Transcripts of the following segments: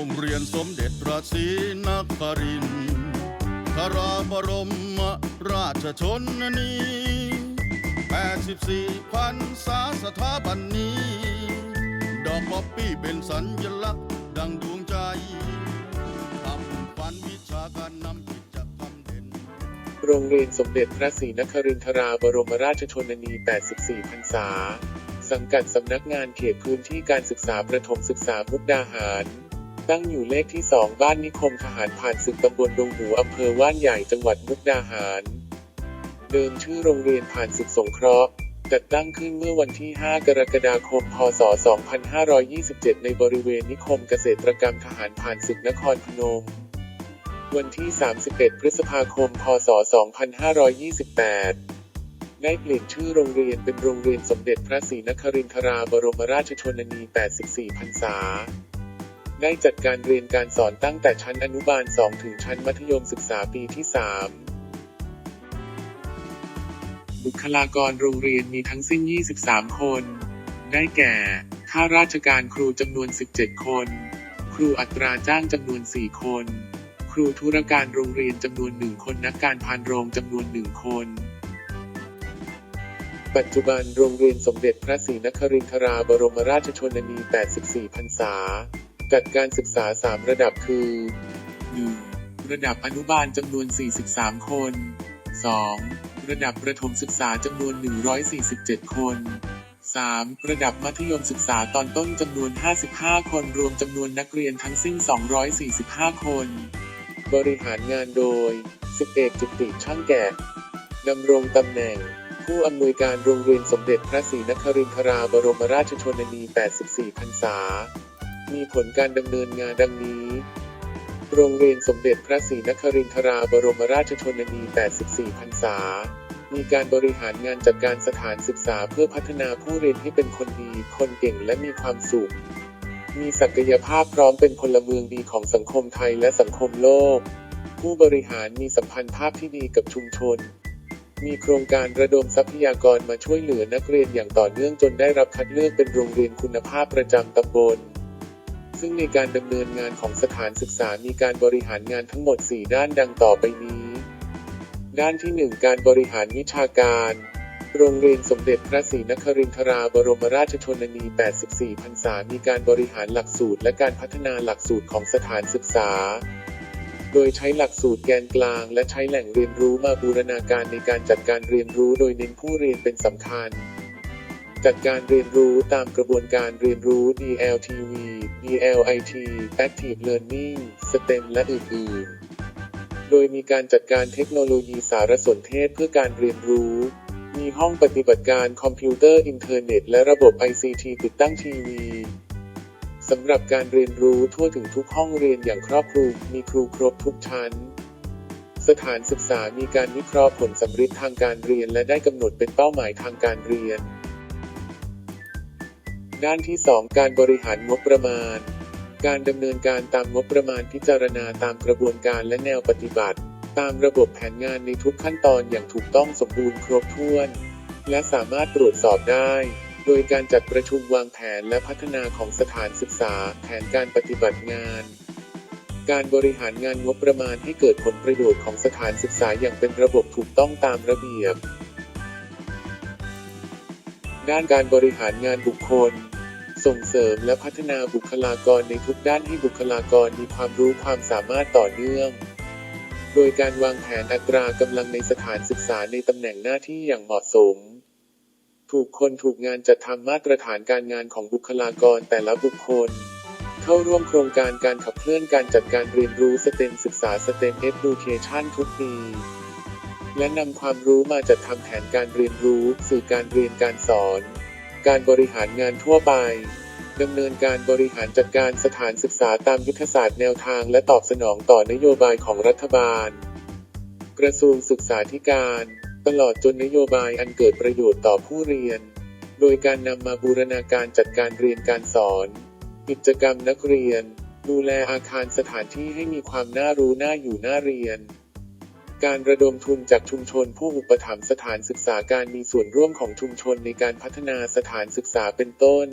รงเรียนสมเด็จพราศีนครินทรราบรมราชชนนี84พันษาสถาบันนี้ ดอกป๊อปปี้เป็นสัญลักษณ์ดังดวงใจทำฝันวิชาการนำคิดจะทำเด่น โรงเรียนสมเด็จพระศรีนครินทราบรมราชชนนี 84พรรษา สังกัดสำนักงานเขตพื้นที่การศึกษาประถมศึกษามุกดาหาร ตั้งอยู่เลขที่ 2 บ้านนิคมทหารผ่านศึกตำบลดงหูอำเภอว่านใหญ่จังหวัดมุกดาหาร เดิมชื่อโรงเรียนผ่านศึกสงเคราะห์จัดตั้งขึ้นเมื่อวันที่ 5 กรกฎาคม พศ 2527 ในบริเวณนิคมเกษตรกรรมทหารผ่านศึกนครพนม วันที่ 31 พฤษภาคม พศ 2528ได้เปลี่ยนชื่อโรงเรียนเป็นโรงเรียนสมเด็จพระศรีนครินทราบรมราชชนนี 84 พรรษา ได้จัดการเรียนการสอนตั้งแต่ชั้นอนุบาล 2 ถึงชั้นมัธยมศึกษาปีที่ 3 บุคลากรโรงเรียนมีทั้งสิ้น 23 คน ได้แก่ ข้าราชการครูจำนวน 17 คน ครูอัตราจ้างจำนวน 4 คน ครูธุรการโรงเรียนจำนวนหนึ่งคน นักการพานโรงจำนวนหนึ่งคนปัจจุบันโรงเรียนสมเด็จพระศรีนครินทราบรมราชชนนี 84 พรรษา จัดการศึกษา 3 ระดับคือ 1. ระดับอนุบาลจำนวน 43 คน 2. ระดับประถมศึกษาจำนวน 147 คน 3. ระดับมัธยมศึกษาตอนต้นจำนวน 55 คน รวมจำนวนนักเรียนทั้งสิ้น 245 คน บริหารงานโดยสิบเอกจุติช่างแกะดำรงตำแหน่ง ผู้อำนวยการโรงเรียนสมเด็จพระศรีนครินทราบรมราชชนนี 84 พรรษา มีผลการดำเนินงานดังนี้ โรงเรียนสมเด็จพระศรีนครินทราบรมราชชนนี 84 พรรษา มีการบริหารงานจัดการสถานศึกษาเพื่อพัฒนาผู้เรียนให้เป็นคนดี คนเก่งและมีความสุข มีศักยภาพพร้อมเป็นพลเมืองดีของสังคมไทยและสังคมโลก ผู้บริหารมีสัมพันธภาพที่ดีกับชุมชนมีโครงการระดมทรัพยากรมาช่วยเหลือนักเรียนอย่างต่อเนื่องจนได้รับคัดเลือกเป็นโรงเรียนคุณภาพประจำตำบล ซึ่งในการดำเนินงานของสถานศึกษามีการบริหารงานทั้งหมด 4 ด้านดังต่อไปนี้ ด้านที่ 1 การบริหารวิชาการ โรงเรียนสมเด็จพระศรีนครินทราบรมราชชนนี 84 พรรษา มีการบริหารหลักสูตร และการพัฒนาหลักสูตรของสถานศึกษา โดยใช้หลักสูตรแกนกลาง และใช้แหล่งเรียนรู้มาบูรณาการในการจัดการเรียนรู้ โดยเน้นผู้เรียนเป็นสำคัญ จัดการเรียนรู้ตามกระบวนการเรียนรู้ DLTV DLIT Active Learning STEM และอื่น ๆ โดยมีการจัดการเทคโนโลยีสารสนเทศเพื่อการเรียนรู้ มีห้องปฏิบัติการคอมพิวเตอร์อินเทอร์เน็ต และระบบ ICT ติดตั้งทีวีสำหรับการเรียนรู้ทั่วถึงทุกห้องเรียนอย่างครอบคลุมมีครูครบทุกชั้น สถานศึกษามีการวิเคราะห์ผลสำฤทธิ์ทางการเรียน และได้กำหนดเป็นเป้าหมายทางการเรียน ด้านที่ 2 การบริหารงบประมาณ การดำเนินการตามงบประมาณพิจารณาตามกระบวนการและแนวปฏิบัติ ตามระบบแผนงานในทุกขั้นตอนอย่างถูกต้องสมบูรณ์ครบถ้วน และสามารถตรวจสอบได้ โดยการจัดประชุมวางแผนและพัฒนาของสถานศึกษา แผนการปฏิบัติงาน การบริหารงานงบประมาณให้เกิดผลประโยชน์ของสถานศึกษาอย่างเป็นระบบถูกต้องตามระเบียบ ด้านการบริหารงานบุคคล ส่งเสริมและพัฒนาบุคลากรในทุกด้านให้บุคลากรมีความรู้ความสามารถต่อเนื่อง โดยการวางแผนอัตรากำลังในสถานศึกษาในตำแหน่งหน้าที่อย่างเหมาะสม ถูกคนถูกงานจัดทำมาตรฐานการงานของบุคลากรแต่ละบุคคลเข้าร่วมโครงการการขับเคลื่อนการจัดการเรียนรู้สเต็มศึกษาสเต็มเอ u c a t i o n ทุกปี และนำความรู้มาจัดทำแผนการเรียนรู้สื่การเรียนการสอน การบริหารงานทั่วไปดำเนินการบริหารจัดการสถานศึกษาตามยุทธศาสตร์แนวทางและตอบสนองต่อนโยบายของรัฐบาล กระทรวงศึกษาธิการ ตลอดจนนโยบายอันเกิดประโยชน์ต่อผู้เรียน โดยการนำมาบูรณาการจัดการเรียนการสอน กิจกรรมนักเรียน ดูแลอาคารสถานที่ให้มีความน่ารู้น่าอยู่น่าเรียน การระดมทุนจากชุมชนผู้อุปถัมภ์สถานศึกษาการมีส่วนร่วมของชุมชนในการพัฒนาสถานศึกษาเป็นต้น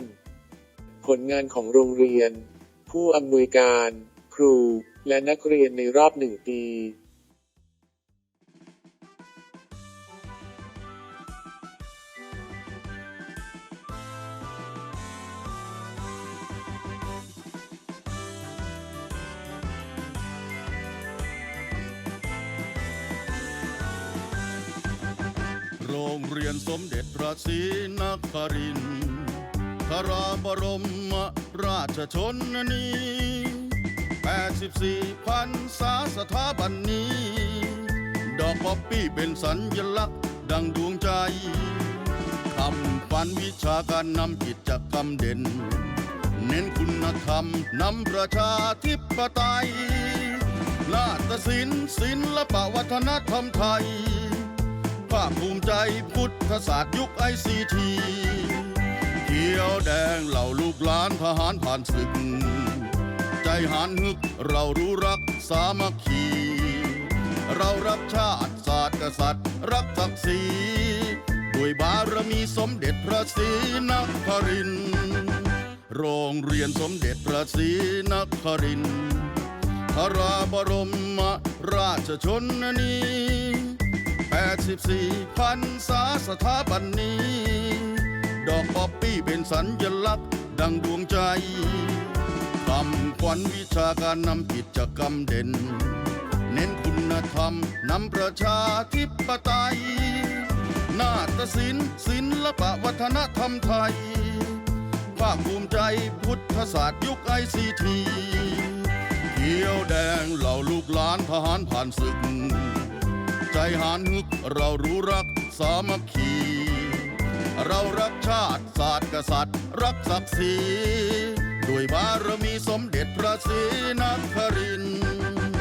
ผลงานของโรงเรียน ผู้อำนวยการ ครู และนักเรียนในรอบหนึ่งปี รงเรียนสมเด็จพระศรีนครินทรราบรมราชชนนี84พันษาสถาบันนี้ ดอกป๊อปปี้เป็นสัญลักษณ์ดังดวงใจคำฝันวิชาการนำกิจกรรมเด่น เน้นคุณธรรมนำประชาธิปไตยนาฏศิลป์ศิลปะวัฒนธรรมไทย ภาคภูมิใจพุทธศาสตร์ยุคไอซีทีเขียวแดงเหล่าลูกหลานทหารผ่านศึก ใจหานฮึกเรารู้รักสามัคคี เรารักชาติศาสตร์กษัตริย์ รักศักดิ์ศรีด้วยบารมีสมเด็จพระศรีนครินทร์โรงเรียนสมเด็จพระศรีนครินทร์พระราบรมราชชนนี 84พันษาสถาบันนี้ ดอกป๊อปปี้เป็นสัญลักษณ์ดังดวงใจคำขวัญวิชาการนำกิจกรรมเด่น เน้นคุณธรรมนำประชาธิปไตย นาฏศิลป์ศิลปะวัฒนธรรมไทย ภาคภูมิใจพุทธศาสตร์ยุคไอซีทีเขียวแดงเหล่าลูกหลานทหารผ่านศึก ใจหานฮึก เรารู้รักสามัคคี เรารักชาติศาสตร์กษัตริย์ รักศักดิ์ศรีด้วยบารมีสมเด็จพระศรีนครินทร์